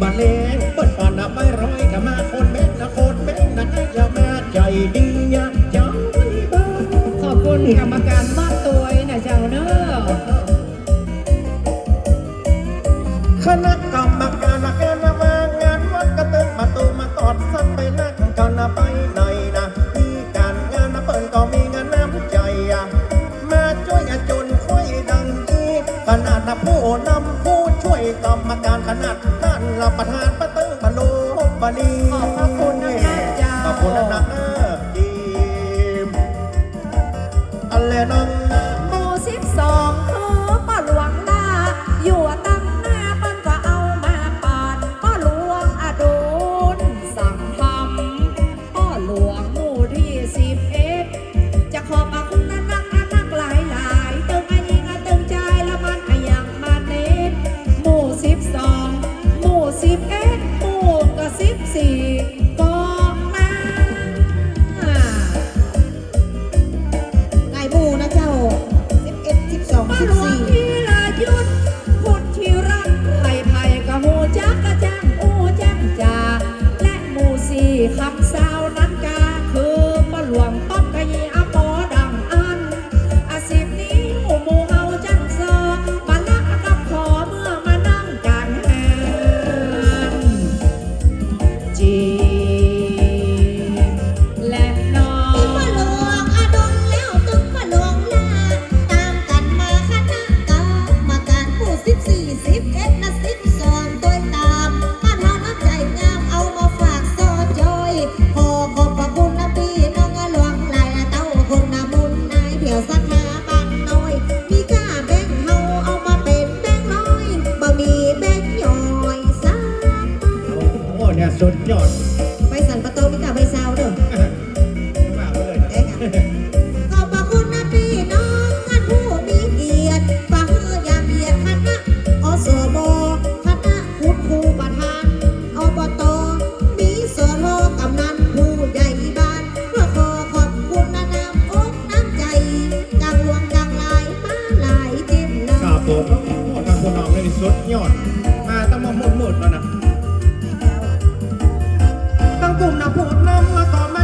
บัดเลงเปิดปานนับไม่ร้อยกับมาคนแม่นะคนแม่นะให้อย่ามาใจดีอย่าจังไม่บ้าขอบคุณกรรมการมากตัวนะเจ้าเนอะคณะกรรม ท่านละประธานประตึงบรรลุบลีขอบพระคุณนะคะเจ้า ขอบคุณนะนะจีมอะไรน้อง สุดยอดไปสันประตูมีกาไปซาวเด้อว่าเลยได้ค่ะขอบพระคุณนะพี่น้องท่านผู้มีเกียรติฟังเมื่อยาเบียดคณะอสบคณะคุณครูประธานอบตมีสโลกำนันผู้ใหญ่บ้านเพื่อขอขอบคุณนะน้ำอกน้ำใจดังหลวงดังหลายมาหลายเจ็บนาครับผมโอ้างคุณน้องเลยสุดยอดม what i'm with on Tama